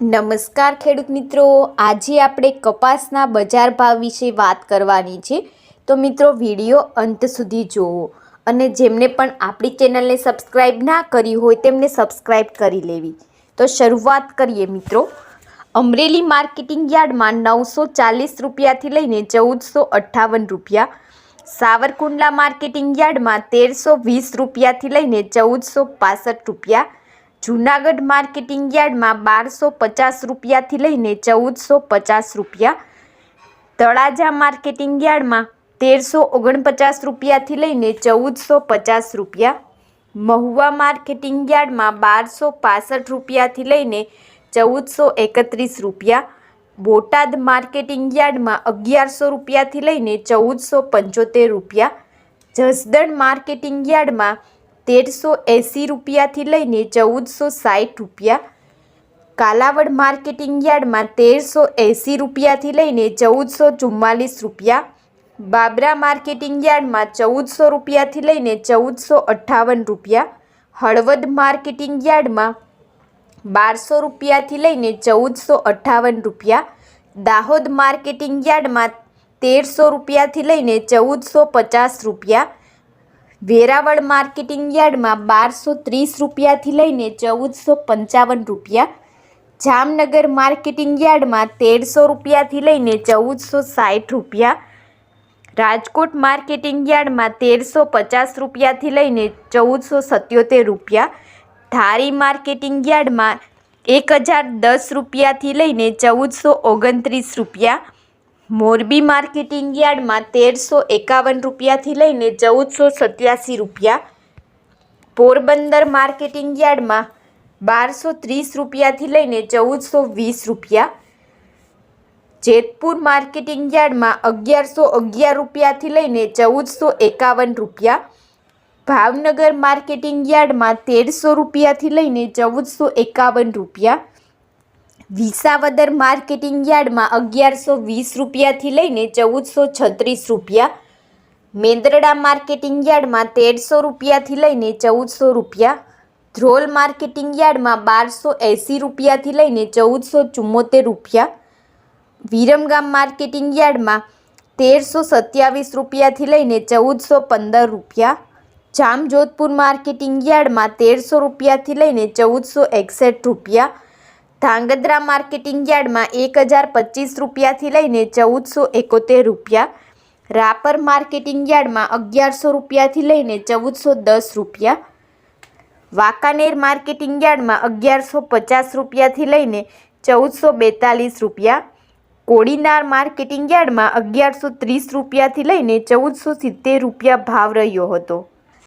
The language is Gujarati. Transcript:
નમસ્કાર ખેડૂત મિત્રો. આજે આપણે કપાસના બજાર ભાવ વિશે વાત કરવાની છે. તો મિત્રો, વીડિયો અંત સુધી જુઓ અને જેમને પણ આપણી ચેનલને સબસ્ક્રાઈબ ના કરી હોય તેમને સબસ્ક્રાઈબ કરી લેવી. તો શરૂઆત કરીએ મિત્રો. અમરેલી માર્કેટિંગ યાર્ડમાં નવસો ચાલીસ રૂપિયાથી લઈને ચૌદસો અઠ્ઠાવન રૂપિયા. સાવરકુંડલા માર્કેટિંગ યાર્ડમાં તેરસો વીસ રૂપિયાથી લઈને ચૌદસો પાસઠ રૂપિયા. જૂનાગઢ માર્કેટિંગ યાર્ડમાં બારસો પચાસ રૂપિયાથી લઈને ચૌદસો પચાસ રૂપિયા. તળાજા માર્કેટિંગ યાર્ડમાં તેરસો ઓગણપચાસ રૂપિયાથી લઈને ચૌદસો પચાસ રૂપિયા. મહુવા માર્કેટિંગ યાર્ડમાં બારસો પાસઠ રૂપિયાથી લઈને ચૌદસો એકત્રીસ રૂપિયા. બોટાદ માર્કેટિંગ યાર્ડમાં અગિયારસો રૂપિયાથી લઈને ચૌદસો પંચોતેર રૂપિયા. જસદણ માર્કેટિંગ યાર્ડમાં તેરસો એંસી રૂપિયાથી લઈને ચૌદસો સાઠ રૂપિયા. કાલાવડ માર્કેટિંગ યાર્ડમાં તેરસો એંસી રૂપિયાથી લઈને ચૌદસો ચુમ્માલીસ રૂપિયા. બાબરા માર્કેટિંગ યાર્ડમાં ચૌદસો રૂપિયાથી લઈને ચૌદસો અઠ્ઠાવન રૂપિયા. હળવદ માર્કેટિંગ યાર્ડમાં બારસો રૂપિયાથી લઈને ચૌદસો અઠ્ઠાવન રૂપિયા. દાહોદ માર્કેટિંગ યાર્ડમાં તેરસો રૂપિયાથી લઈને ચૌદસો પચાસ રૂપિયા. વેરાવળ માર્કેટિંગ યાર્ડમાં બારસો ત્રીસ રૂપિયાથી લઈને ચૌદસો પંચાવન રૂપિયા. જામનગર માર્કેટિંગ યાર્ડમાં તેરસો રૂપિયાથી લઈને ચૌદસો સાઠ રૂપિયા. રાજકોટ માર્કેટિંગ યાર્ડમાં તેરસો પચાસ રૂપિયાથી લઈને ચૌદસો સત્યોતેર રૂપિયા. ધારી માર્કેટિંગ યાર્ડમાં એક હજાર દસ રૂપિયાથી લઈને ચૌદસો ઓગણત્રીસ રૂપિયા. મોરબી માર્કેટિંગ યાર્ડમાં તેરસો એકાવન રૂપિયાથી લઈને ચૌદસો સત્યાસી રૂપિયા. પોરબંદર માર્કેટિંગ યાર્ડમાં બારસો ત્રીસ રૂપિયાથી લઈને ચૌદસો વીસ રૂપિયા. જેતપુર માર્કેટિંગ યાર્ડમાં અગિયારસો અગિયાર રૂપિયાથી લઈને ચૌદસો એકાવન રૂપિયા. ભાવનગર માર્કેટિંગ યાર્ડમાં તેરસો રૂપિયાથી લઈને ચૌદસો એકાવન રૂપિયા. વિસાવદર માર્કેટિંગ યાર્ડમાં અગિયારસો વીસ રૂપિયાથી લઈને ચૌદસો છત્રીસ રૂપિયા. મેંદરડા માર્કેટિંગ યાર્ડમાં તેરસો રૂપિયાથી લઈને ચૌદસો રૂપિયા. ધ્રોલ માર્કેટિંગ યાર્ડમાં બારસો એંસી રૂપિયાથી લઈને ચૌદસો ચુમ્મોતેર રૂપિયા. વિરમગામ માર્કેટિંગ યાર્ડમાં તેરસો સત્યાવીસ રૂપિયાથી લઈને ચૌદસો પંદર રૂપિયા. જામજોધપુર માર્કેટિંગ યાર્ડમાં તેરસો રૂપિયાથી લઈને ચૌદસો એકસઠ રૂપિયા. ધાંગધ્રા માર્કેટિંગ યાર્ડમાં એક હજાર પચીસ રૂપિયાથી લઈને ચૌદસો એકોતેર રૂપિયા. રાપર માર્કેટિંગ યાર્ડમાં અગિયારસો રૂપિયાથી લઈને ચૌદસો દસ રૂપિયા. વાંકાનેર માર્કેટિંગ યાર્ડમાં અગિયારસો પચાસ રૂપિયાથી લઈને ચૌદસો બેતાલીસ રૂપિયા. કોડીનાર માર્કેટિંગ યાર્ડમાં અગિયારસો ત્રીસ રૂપિયાથી લઈને ચૌદસો સિત્તેર રૂપિયા ભાવ રહ્યો હતો.